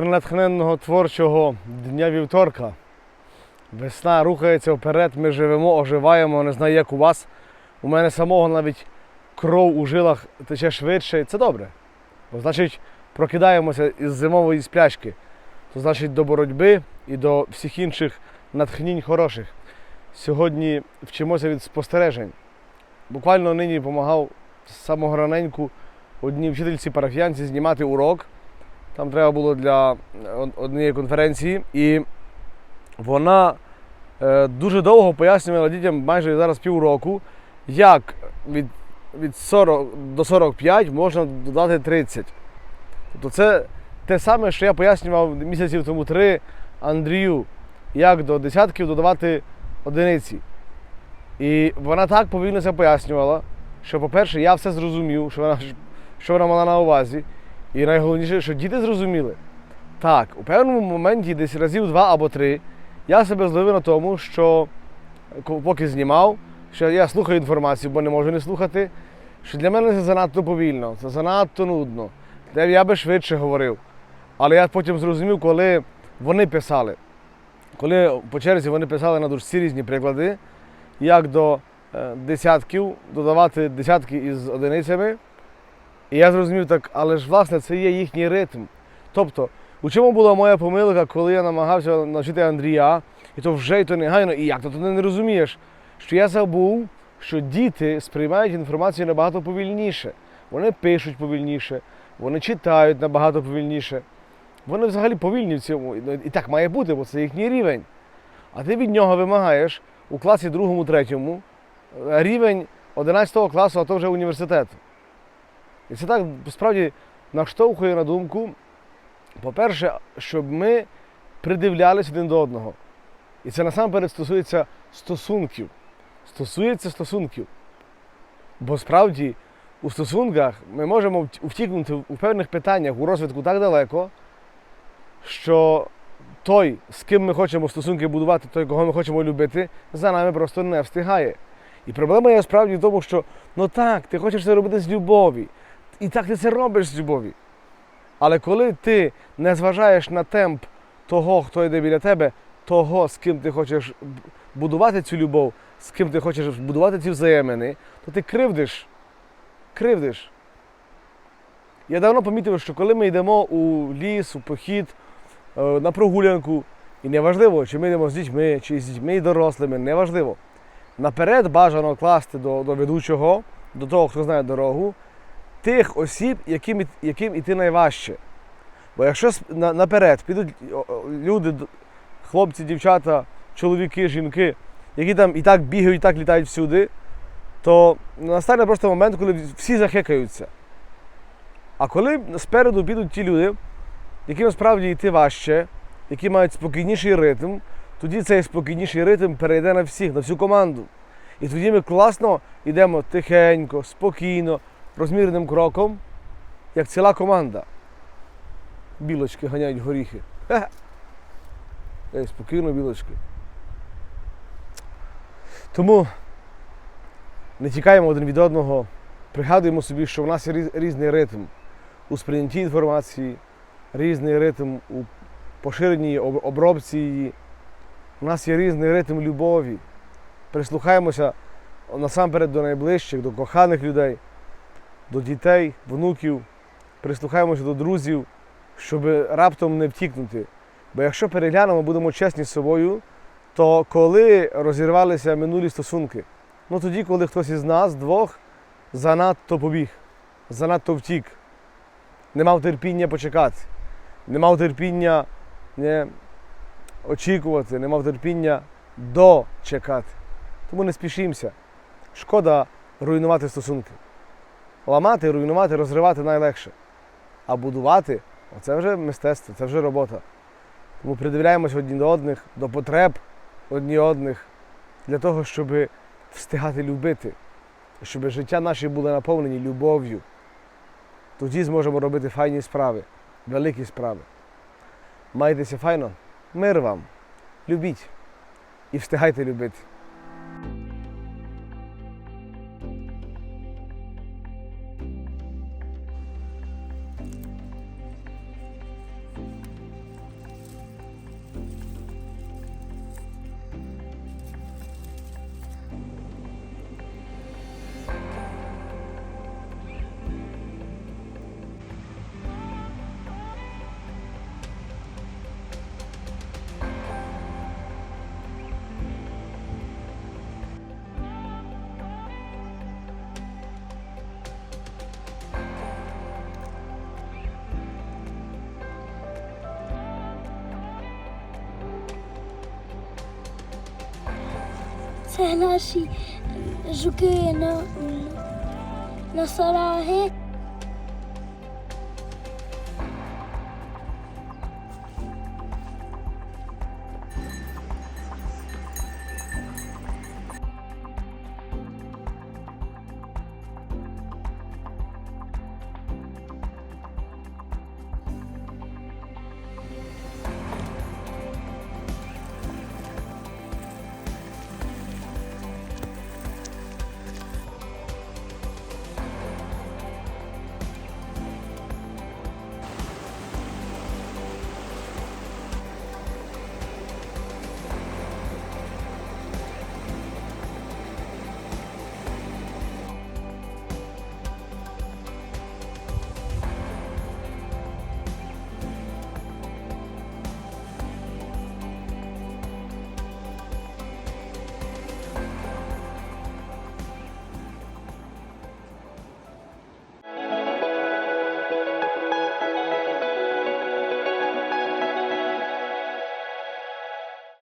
принатхненного творчого дня вівторка. Весна рухається вперед, ми живемо, оживаємо, не знаю, як у вас. У мене самого навіть кров у жилах тече швидше. Це добре. Бо значить, прокидаємося із зимової сплячки. То значить до боротьби і до всіх інших натхнінь хороших. Сьогодні вчимося від спостережень. Буквально нині допомагав самого раненьку одній вчительці парафіянці знімати урок. Там треба було для однієї конференції. І вона е, дуже довго пояснювала дітям майже зараз півроку, як від, від 40 до 45 можна додати 30. Тобто це те саме, що я пояснював місяців тому три Андрію, як до десятків додавати одиниці. І вона так повільно це пояснювала, що, по-перше, я все зрозумів, що вона, що вона мала на увазі. І найголовніше, що діти зрозуміли. Так, у певному моменті, десь разів два або три, я себе зловив на тому, що поки знімав, що я слухаю інформацію, бо не можу не слухати, що для мене це занадто повільно, це занадто нудно. Я би швидше говорив. Але я потім зрозумів, коли вони писали. Коли по черзі вони писали на дошці різні приклади, як до е, десятків додавати десятки із одиницями. І я зрозумів так, але ж власне це є їхній ритм. Тобто, у чому була моя помилка, коли я намагався навчити Андрія, і то вже і то негайно, і як то ти не розумієш, що я забув, що діти сприймають інформацію набагато повільніше. Вони пишуть повільніше, вони читають набагато повільніше. Вони взагалі повільні в цьому. І так має бути, бо це їхній рівень. А ти від нього вимагаєш у класі другому, третьому е, рівень 11 класу, а то вже університету. І це так справді наштовхує на думку, по-перше, щоб ми придивлялись один до одного. І це насамперед стосується стосунків. Стосується стосунків. Бо справді у стосунках ми можемо втікнути у певних питаннях у розвитку так далеко, що той, з ким ми хочемо стосунки будувати, той, кого ми хочемо любити, за нами просто не встигає. І проблема є справді в тому, що ну так, ти хочеш це робити з любові. І так ти це робиш з любові. Але коли ти не зважаєш на темп того, хто йде біля тебе, того, з ким ти хочеш будувати цю любов, з ким ти хочеш будувати ці взаємини, то ти кривдиш. Кривдиш. Я давно помітив, що коли ми йдемо у ліс, у похід, е, на прогулянку, і неважливо, чи ми йдемо з дітьми, чи з дітьми і дорослими, неважливо. Наперед бажано класти до, до ведучого, до того, хто знає дорогу, тих осіб, яким, яким іти найважче. Бо якщо наперед підуть люди, хлопці, дівчата, чоловіки, жінки, які там і так бігають, і так літають всюди, то настане просто момент, коли всі захекаються. А коли спереду підуть ті люди, яким насправді йти важче, які мають спокійніший ритм, тоді цей спокійніший ритм перейде на всіх, на всю команду. І тоді ми класно йдемо тихенько, спокійно, розміреним кроком, як ціла команда. Білочки ганяють горіхи. Ей, спокійно, білочки. Тому не тікаємо один від одного, пригадуємо собі, що в нас є різний ритм у сприйнятті інформації, різний ритм у поширенні обробці її. У нас є різний ритм любові. Прислухаємося насамперед до найближчих, до коханих людей, до дітей, внуків, прислухаємося до друзів, щоб раптом не втікнути. Бо якщо переглянемо, будемо чесні з собою, то коли розірвалися минулі стосунки, ну тоді, коли хтось із нас двох занадто побіг, занадто втік, не мав терпіння почекати, не мав терпіння не, очікувати, не мав терпіння дочекати. Тому не спішімося. Шкода руйнувати стосунки. Ламати, руйнувати, розривати найлегше. А будувати це вже мистецтво, це вже робота. Тому придивляємось одні до одних, до потреб одні одних, для того, щоб встигати любити, щоб життя наші були наповнені любов'ю. Тоді зможемо робити файні справи, великі справи. Майтеся файно, мир вам, любіть і встигайте любити. Це наші жуки на, носораги.